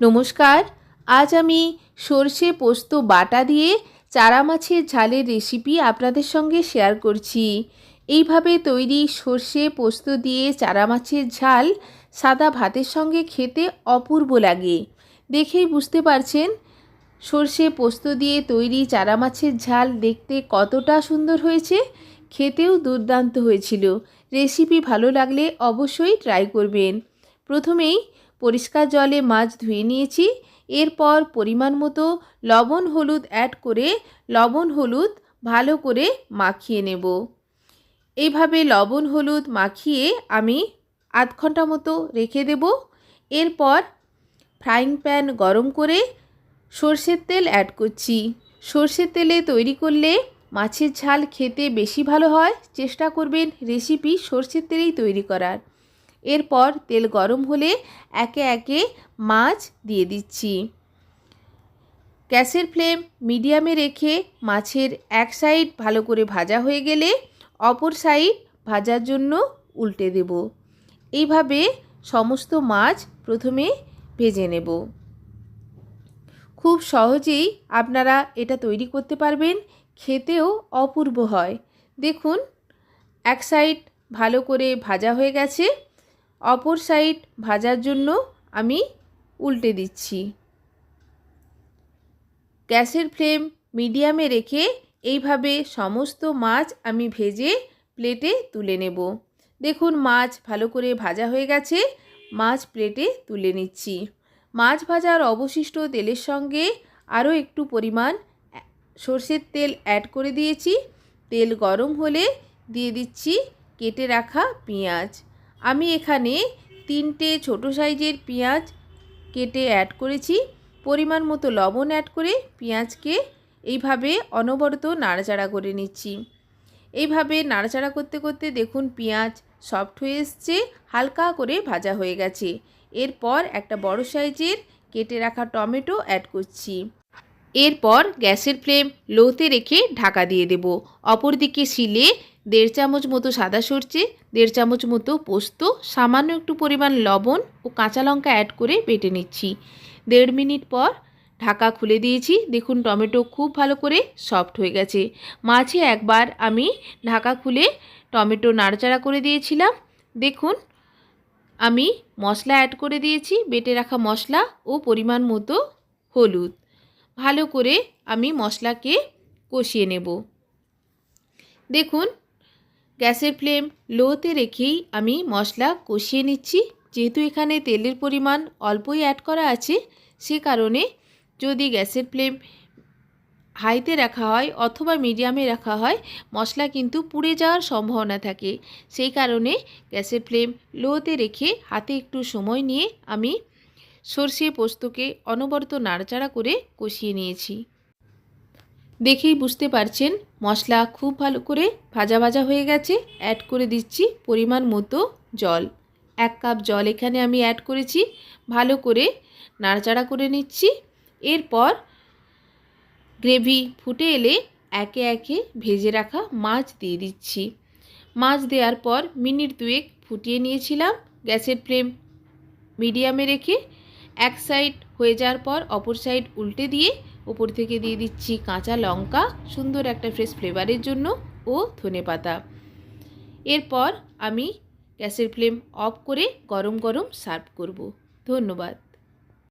নমস্কার, আজ আমি সর্ষে পোস্ত বাটা দিয়ে চারা মাছের ঝালের রেসিপি আপনাদের সঙ্গে শেয়ার করছি। এইভাবে তৈরি সর্ষে পোস্ত দিয়ে চারা মাছের ঝাল সাদা ভাতের সঙ্গে খেতে অপূর্ব লাগে। দেখেই বুঝতে পারছেন, সর্ষে পোস্ত দিয়ে তৈরি চারা মাছের ঝাল দেখতে কতটা সুন্দর হয়েছে, খেতেও দুর্দান্ত হয়েছিল। রেসিপি ভালো লাগলে অবশ্যই ট্রাই করবেন। প্রথমেই পরিষ্কার জলে মাছ ধুয়ে নিয়েছি। এরপর পরিমাণ মতো লবণ হলুদ অ্যাড করে লবণ হলুদ ভালো করে মাখিয়ে নেব। এইভাবে লবণ হলুদ মাখিয়ে আমি আধ ঘণ্টা মতো রেখে দেব। এরপর ফ্রাইং প্যান গরম করে সর্ষের তেল অ্যাড করছি। সর্ষের তেলে তৈরি করলে মাছের ঝাল খেতে বেশি ভালো হয়। চেষ্টা করবেন রেসিপি সর্ষের তেলেই তৈরি করার। এরপর তেল গরম হলে একে একে মাছ দিয়ে দিচ্ছি। গ্যাসের ফ্লেম মিডিয়ামে রেখে মাছের এক সাইড ভালো করে ভাজা হয়ে গেলে অপর সাইড ভাজার জন্য উল্টে দেব। এইভাবে সমস্ত মাছ প্রথমে ভেজে নেব। খুব সহজেই আপনারা এটা তৈরি করতে পারবেন, খেতেও অপূর্ব হয়। দেখুন, এক সাইড ভালো করে ভাজা হয়ে গেছে। অপর সাইড ভাজার জন্য আমি উল্টে দিচ্ছি। গ্যাসের ফ্লেম মিডিয়ামে রেখে এইভাবে সমস্ত মাছ আমি ভেজে প্লেটে তুলে নেব। দেখুন, মাছ ভালো করে ভাজা হয়ে গেছে। মাছ প্লেটে তুলে নিচ্ছি। মাছ ভাজার অবশিষ্ট তেলের সঙ্গে আরও একটু পরিমাণ সর্ষের তেল অ্যাড করে দিয়েছি। তেল গরম হলে দিয়ে দিচ্ছি কেটে রাখা পেঁয়াজ। আমি এখানে তিনটে ছোট সাইজের পেঁয়াজ কেটে অ্যাড করেছি। পরিমাণ মতো লবণ অ্যাড করে পেঁয়াজকে এইভাবে অনবরত নাড়াচাড়া করে নিচ্ছি। এইভাবে নাড়াচাড়া করতে করতে দেখুন পেঁয়াজ সফট হয়ে এসছে, হালকা করে ভাজা হয়ে গেছে। এরপর একটা বড় সাইজের কেটে রাখা টমেটো অ্যাড করছি। এরপর গ্যাসের ফ্লেম লোতে রেখে ঢাকা দিয়ে দেব। অপরদিকে শিলে দেড় চামচ মতো সাদা সরষে, দেড় চামচ মতো পোস্ত, সামান্য একটু পরিমাণ লবণ ও কাঁচা লঙ্কা অ্যাড করে বেটে নিচ্ছি। দেড় মিনিট পর ঢাকা খুলে দিয়েছি। দেখুন টমেটো খুব ভালো করে সফট হয়ে গেছে। মাঝে একবার আমি ঢাকা খুলে টমেটো নাড়াচাড়া করে দিয়েছিলাম। দেখুন, আমি মশলা অ্যাড করে দিয়েছি। বেটে রাখা মশলা ও পরিমাণ মতো হলুদ। ভালো করে আমি মশলাকে কষিয়ে নেব। দেখুন গ্যাসের ফ্লেম লোতে রেখেই আমি মশলা কষিয়ে নিচ্ছি। যেহেতু এখানে তেলের পরিমাণ অল্পই অ্যাড করা আছে, সে কারণে যদি গ্যাসের ফ্লেম হাইতে রাখা হয় অথবা মিডিয়ামে রাখা হয়, মশলা কিন্তু পুড়ে যাওয়ার সম্ভাবনা থাকে। সেই কারণে গ্যাসের ফ্লেম লোতে রেখে হাতে একটু সময় নিয়ে আমি সর্ষে পোস্তকে অনবরত নাড়াচাড়া করে কষিয়ে নিয়েছি। দেখেই বুঝতে পারছেন, মশলা খুব ভালো করে ভাজা ভাজা হয়ে গেছে অ্যাড করে দিচ্ছি পরিমাণ মতো জল। এক কাপ জল এখানে আমি অ্যাড করেছি, ভালো করে নাড়াচাড়া করে নিচ্ছি। এরপর গ্রেভি ফুটে এলে একে একে ভেজে রাখা মাছ দিয়ে দিচ্ছি। মাছ দেওয়ার পর মিনিট দুয়েক ফুটিয়ে নিয়েছিলাম গ্যাসের ফ্লেম মিডিয়ামে রেখে, এক সাইড হয়ে যাওয়ার পর অপর সাইড উল্টে দিয়ে ওপর থেকে দিয়ে দিচ্ছি কাঁচা লঙ্কা, সুন্দর একটা ফ্রেশ ফ্লেভারের জন্য ও ধনে পাতা। এরপর আমি গ্যাসের ফ্লেম অফ করে গরম গরম সার্ভ করব। ধন্যবাদ।